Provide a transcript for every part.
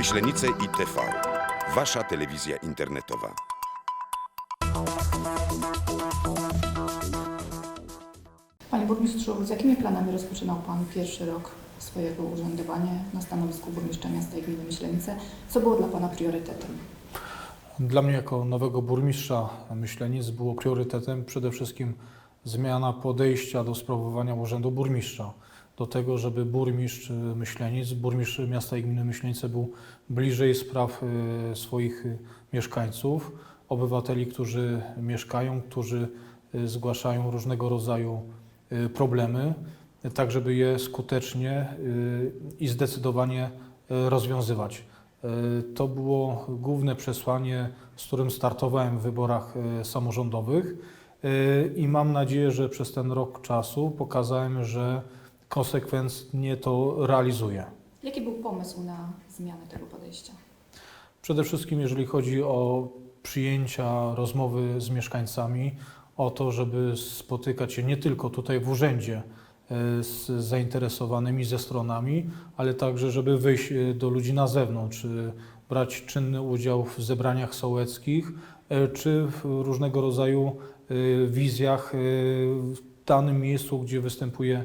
Myślenice i TV. Wasza telewizja internetowa. Panie burmistrzu, z jakimi planami rozpoczynał Pan pierwszy rok swojego urzędowania na stanowisku burmistrza miasta i gminy Myślenice? Co było dla Pana priorytetem? Dla mnie jako nowego burmistrza Myślenic było priorytetem przede wszystkim zmiana podejścia do sprawowania urzędu burmistrza. Do tego, żeby burmistrz Myślenic, burmistrz miasta i gminy Myślenice był bliżej spraw y, swoich y, mieszkańców, obywateli, którzy mieszkają, którzy zgłaszają różnego rodzaju problemy, tak żeby je skutecznie i zdecydowanie rozwiązywać. To było główne przesłanie, z którym startowałem w wyborach samorządowych i mam nadzieję, że przez ten rok czasu pokazałem, że konsekwentnie to realizuję. Jaki był pomysł na zmianę tego podejścia? Przede wszystkim, jeżeli chodzi o przyjęcia, rozmowy z mieszkańcami, o to, żeby spotykać się nie tylko tutaj w urzędzie e, z zainteresowanymi ze stronami, ale także, żeby wyjść e, do ludzi na zewnątrz, brać czynny udział w zebraniach sołeckich, e, czy w różnego rodzaju wizjach w danym miejscu, gdzie występuje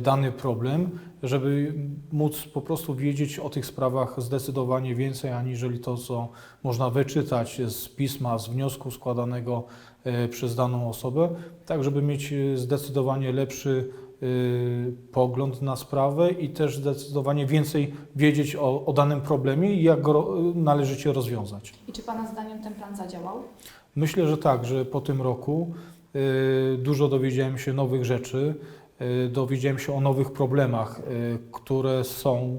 dany problem, żeby móc po prostu wiedzieć o tych sprawach zdecydowanie więcej, aniżeli to, co można wyczytać z pisma, z wniosku składanego e, przez daną osobę, tak żeby mieć e, zdecydowanie lepszy e, pogląd na sprawę i też zdecydowanie więcej wiedzieć o, o danym problemie i jak go należycie rozwiązać. I czy Pana zdaniem ten plan zadziałał? Myślę, że tak, że po tym roku dużo dowiedziałem się nowych rzeczy, dowiedziałem się o nowych problemach, y, które są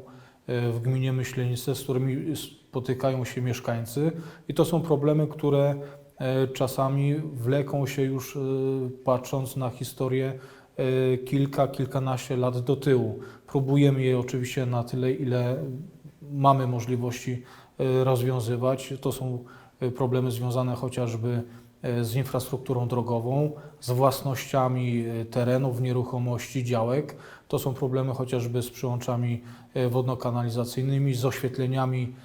y, w gminie Myślenice, z którymi spotykają się mieszkańcy i to są problemy, które y, czasami wleką się już y, patrząc na historię y, kilka, kilkanaście lat do tyłu. Próbujemy je oczywiście na tyle, ile mamy możliwości y, rozwiązywać. To są y, problemy związane chociażby y, z infrastrukturą drogową, z własnościami y, terenów, nieruchomości, działek. To są problemy chociażby z przyłączami y, wodno-kanalizacyjnymi, z oświetleniami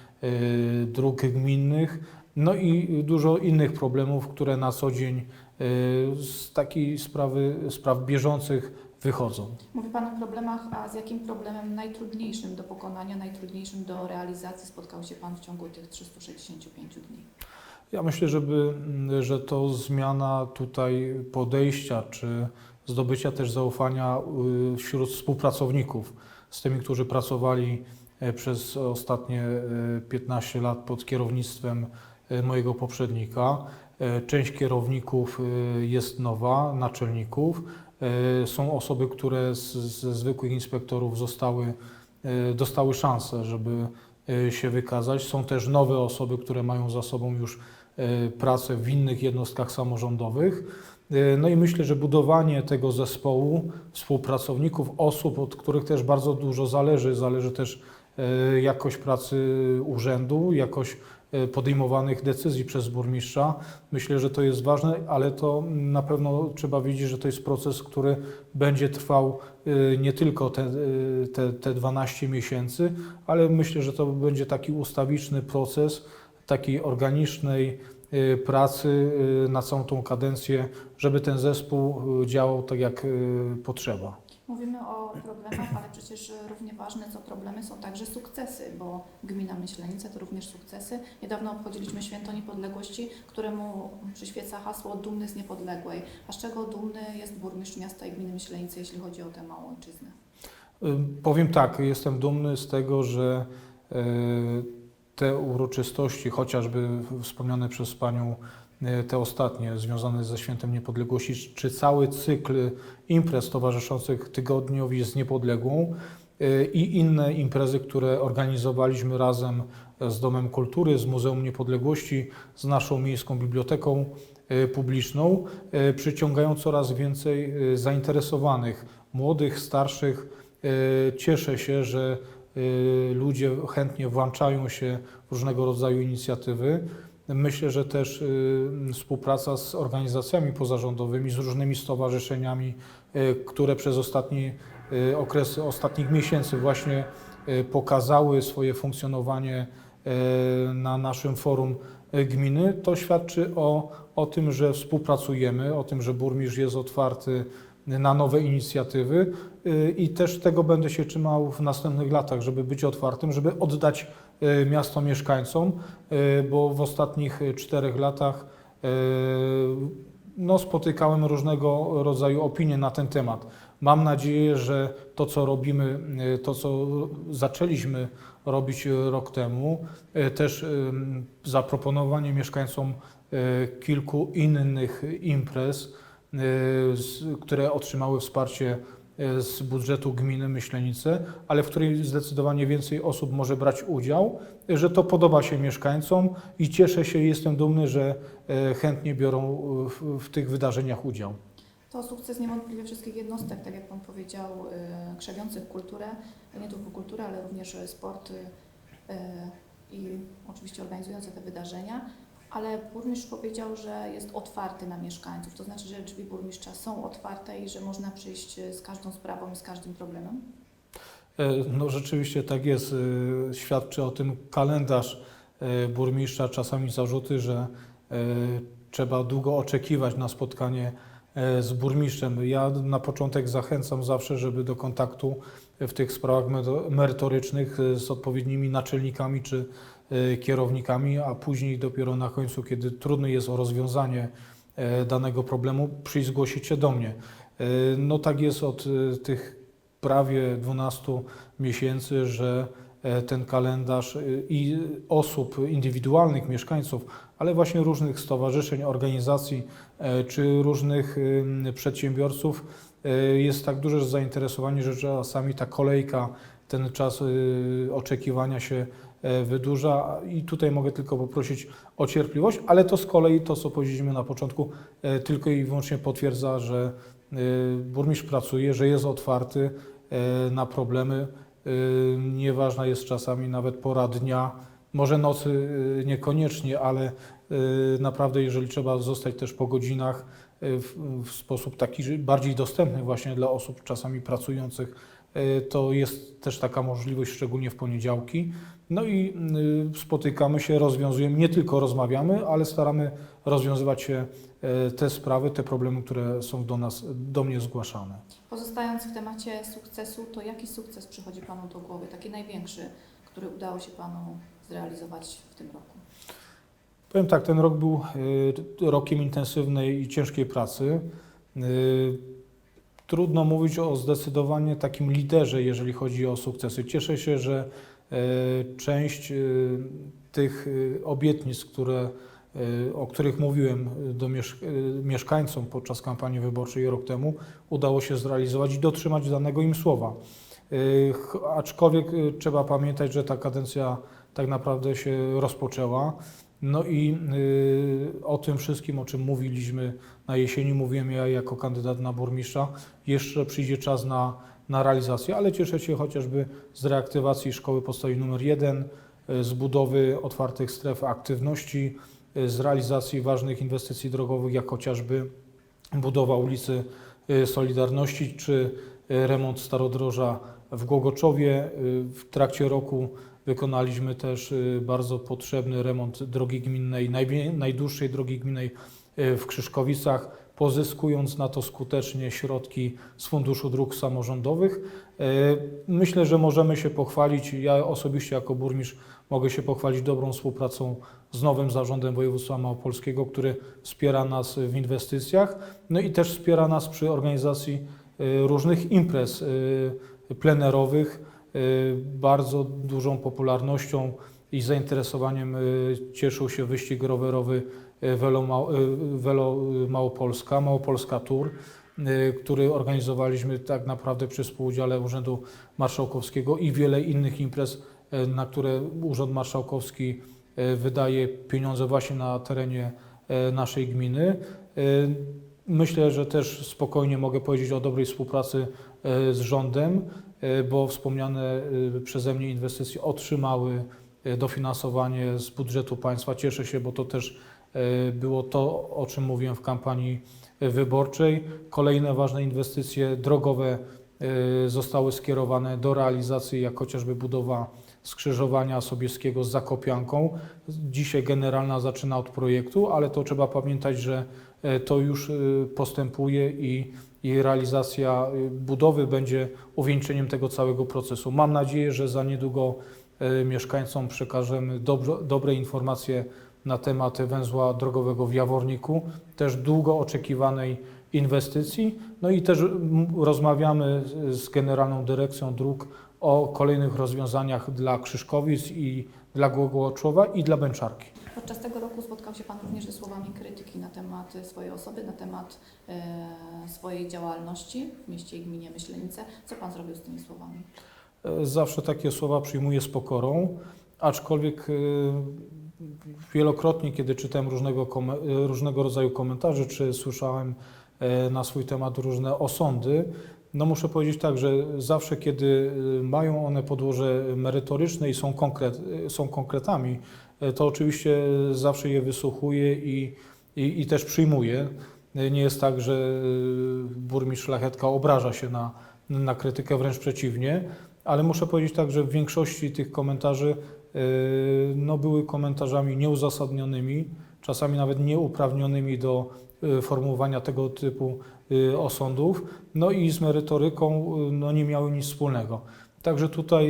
dróg gminnych, no i dużo innych problemów, które na co dzień z takiej sprawy, spraw bieżących wychodzą. Mówi Pan o problemach, a z jakim problemem najtrudniejszym do pokonania, najtrudniejszym do realizacji spotkał się Pan w ciągu tych 365 dni? Ja myślę, żeby, że to zmiana tutaj podejścia, czy zdobycia też zaufania y, wśród współpracowników z tymi, którzy pracowali e, przez ostatnie e, 15 lat pod kierownictwem e, mojego poprzednika. E, Część kierowników e, jest nowa, naczelników. E, Są osoby, które ze zwykłych inspektorów zostały, e, dostały szansę, żeby e, się wykazać. Są też nowe osoby, które mają za sobą już e, pracę w innych jednostkach samorządowych. E, No i myślę, że budowanie tego zespołu współpracowników, osób, od których też bardzo dużo zależy, zależy też e, jakość pracy urzędu, jakość e, podejmowanych decyzji przez burmistrza. Myślę, że to jest ważne, ale to na pewno trzeba wiedzieć, że to jest proces, który będzie trwał e, nie tylko te, e, te, te 12 miesięcy, ale myślę, że to będzie taki ustawiczny proces takiej organicznej e, pracy e, na całą tą kadencję, żeby ten zespół e, działał tak jak potrzeba. Mówimy o problemach, ale przecież równie ważne co problemy są także sukcesy, bo gmina Myślenice to również sukcesy. Niedawno obchodziliśmy Święto Niepodległości, któremu przyświeca hasło dumny z niepodległej. A z czego dumny jest burmistrz miasta i gminy Myślenice, jeśli chodzi o tę małą ojczyznę? Powiem tak, jestem dumny z tego, że e, te uroczystości, chociażby wspomniane przez Panią, e, te ostatnie związane ze Świętem Niepodległości, czy cały cykl imprez towarzyszących tygodniowi z Niepodległą e, i inne imprezy, które organizowaliśmy razem z Domem Kultury, z Muzeum Niepodległości, z naszą miejską biblioteką e, publiczną, przyciągają coraz więcej zainteresowanych, młodych, starszych, Cieszę się, że ludzie chętnie włączają się w różnego rodzaju inicjatywy. Myślę, że też e, współpraca z organizacjami pozarządowymi, z różnymi stowarzyszeniami, e, które przez ostatni okres ostatnich miesięcy właśnie pokazały swoje funkcjonowanie na naszym forum gminy, to świadczy o, o tym, że współpracujemy, o tym, że burmistrz jest otwarty na nowe inicjatywy y, i też tego będę się trzymał w następnych latach, żeby być otwartym, żeby oddać y, miasto mieszkańcom, y, bo w ostatnich czterech latach no, spotykałem różnego rodzaju opinie na ten temat. Mam nadzieję, że to, co robimy, to, co zaczęliśmy robić rok temu, też zaproponowanie mieszkańcom kilku innych imprez, które otrzymały wsparcie y, z budżetu gminy Myślenice, ale w której zdecydowanie więcej osób może brać udział, y, że to podoba się mieszkańcom i cieszę się, jestem dumny, że y, chętnie biorą y, w, w tych wydarzeniach udział. To sukces niewątpliwie wszystkich jednostek, tak jak Pan powiedział, y, krzewiących kulturę, nie tylko kulturę, ale również y, sporty y, i oczywiście organizujące te wydarzenia. Ale burmistrz powiedział, że jest otwarty na mieszkańców, to znaczy, że drzwi burmistrza są otwarte i że można przyjść y, z każdą sprawą i z każdym problemem. E, No rzeczywiście tak jest. E, Świadczy o tym kalendarz e, burmistrza, czasami zarzuty, że e, trzeba długo oczekiwać na spotkanie e, z burmistrzem. Ja na początek zachęcam zawsze, żeby do kontaktu w tych sprawach merytorycznych e, z odpowiednimi naczelnikami czy e, kierownikami, a później dopiero na końcu, kiedy trudno jest o rozwiązanie e, danego problemu, przyjść zgłosić się do mnie. E, No tak jest od e, tych prawie 12 miesięcy, że e, ten kalendarz e, i osób indywidualnych, mieszkańców, ale właśnie różnych stowarzyszeń, organizacji e, czy różnych przedsiębiorców e, jest tak duże zainteresowanie, że czasami ta kolejka, ten czas e, oczekiwania się e, wydłuża i tutaj mogę tylko poprosić o cierpliwość, ale to z kolei to, co powiedzieliśmy na początku, e, tylko i wyłącznie potwierdza, że e, burmistrz pracuje, że jest otwarty na problemy. Nieważna jest czasami nawet pora dnia, może nocy niekoniecznie, ale naprawdę jeżeli trzeba zostać też po godzinach w, w sposób taki bardziej dostępny właśnie dla osób czasami pracujących, to jest też taka możliwość, szczególnie w poniedziałki. No i y, spotykamy się, rozwiązujemy, nie tylko rozmawiamy, ale staramy rozwiązywać się e, te sprawy, te problemy, które są do nas, do mnie zgłaszane. Pozostając w temacie sukcesu, to jaki sukces przychodzi Panu do głowy, taki największy, który udało się Panu zrealizować w tym roku? Powiem tak, ten rok był y, rokiem intensywnej i ciężkiej pracy. Trudno mówić o zdecydowanie takim liderze, jeżeli chodzi o sukcesy. Cieszę się, że y, część y, tych y, obietnic, które, o których mówiłem do miesz- mieszkańcom podczas kampanii wyborczej rok temu, udało się zrealizować i dotrzymać danego im słowa. Aczkolwiek trzeba pamiętać, że ta kadencja tak naprawdę się rozpoczęła. No i y, o tym wszystkim, o czym mówiliśmy na jesieni, mówiłem ja jako kandydat na burmistrza, jeszcze przyjdzie czas na, na realizację, ale cieszę się chociażby z reaktywacji szkoły podstawowej numer 1, y, z budowy otwartych stref aktywności, y, z realizacji ważnych inwestycji drogowych, jak chociażby budowa ulicy Solidarności czy remont starodroża w Głogoczowie. W trakcie roku wykonaliśmy też y, bardzo potrzebny remont drogi gminnej, najdłuższej drogi gminnej y, w Krzyżkowicach, pozyskując na to skutecznie środki z Funduszu Dróg Samorządowych. Y, Myślę, że możemy się pochwalić, ja osobiście jako burmistrz mogę się pochwalić dobrą współpracą z nowym zarządem województwa małopolskiego, który wspiera nas w inwestycjach, no i też wspiera nas przy organizacji różnych imprez plenerowych. Y, Bardzo dużą popularnością i zainteresowaniem y, cieszył się wyścig rowerowy y, Velo, Mał- Velo Małopolska, Małopolska Tour, który organizowaliśmy tak naprawdę przy współudziale Urzędu Marszałkowskiego i wiele innych imprez, na które Urząd Marszałkowski wydaje pieniądze właśnie na terenie naszej gminy. Myślę, że też spokojnie mogę powiedzieć o dobrej współpracy z rządem, bo wspomniane y, przeze mnie inwestycje otrzymały y, dofinansowanie z budżetu państwa. Cieszę się, bo to też y, było to, o czym mówiłem w kampanii y, wyborczej. Kolejne ważne inwestycje drogowe y, zostały skierowane do realizacji, jak chociażby budowa skrzyżowania Sobieskiego z Zakopianką. Dzisiaj generalna zaczyna od projektu, ale to trzeba pamiętać, że to już y, postępuje i, i realizacja y, budowy będzie uwieńczeniem tego całego procesu. Mam nadzieję, że za niedługo e, mieszkańcom przekażemy dobrze, dobre informacje na temat węzła drogowego w Jaworniku, też długo oczekiwanej inwestycji. No i też rozmawiamy z- Generalną Dyrekcją Dróg o kolejnych rozwiązaniach dla Krzyżkowic i dla Głogoczowa i dla Bęczarki. Podczas tego roku spotkał się Pan również ze słowami krytyki na temat swojej osoby, na temat e, swojej działalności w mieście i gminie Myślenice. Co Pan zrobił z tymi słowami? E, Zawsze takie słowa przyjmuję z pokorą, aczkolwiek e, wielokrotnie, kiedy czytałem różnego, różnego rodzaju komentarze, czy słyszałem na swój temat różne osądy, no muszę powiedzieć tak, że zawsze, kiedy e, mają one podłoże merytoryczne i są, konkret, e, są konkretami, e, to oczywiście zawsze je wysłuchuję i, i, i też przyjmuję. Nie jest tak, że burmistrz Szlachetka obraża się na, na krytykę, wręcz przeciwnie, ale muszę powiedzieć tak, że w większości tych komentarzy no, były komentarzami nieuzasadnionymi, czasami nawet nieuprawnionymi do formułowania tego typu osądów, no i z merytoryką e, no, nie miały nic wspólnego. Także tutaj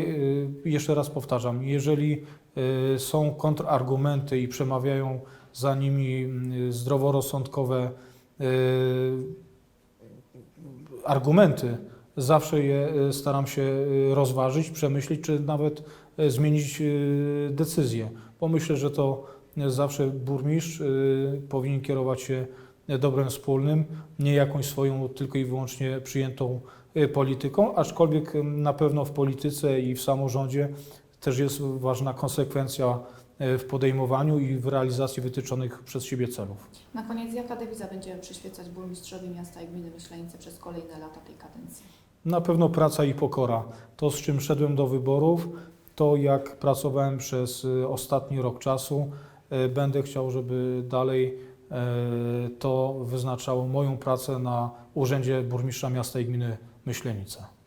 e, jeszcze raz powtarzam, jeżeli są kontrargumenty i przemawiają za nimi zdroworozsądkowe argumenty, zawsze je staram się rozważyć, przemyśleć, czy nawet zmienić decyzję. Bo myślę, że to zawsze burmistrz powinien kierować się dobrem wspólnym, nie jakąś swoją tylko i wyłącznie przyjętą e, polityką, aczkolwiek e, na pewno w polityce i w samorządzie też jest ważna konsekwencja e, w podejmowaniu i w realizacji wytyczonych przez siebie celów. Na koniec, jaka dewiza będzie przyświecać burmistrzowi miasta i gminy Myślenice przez kolejne lata tej kadencji? Na pewno praca i pokora. To, z czym szedłem do wyborów, to jak pracowałem przez y, ostatni rok czasu, będę chciał, żeby dalej to wyznaczało moją pracę na Urzędzie Burmistrza Miasta i Gminy Myślenice.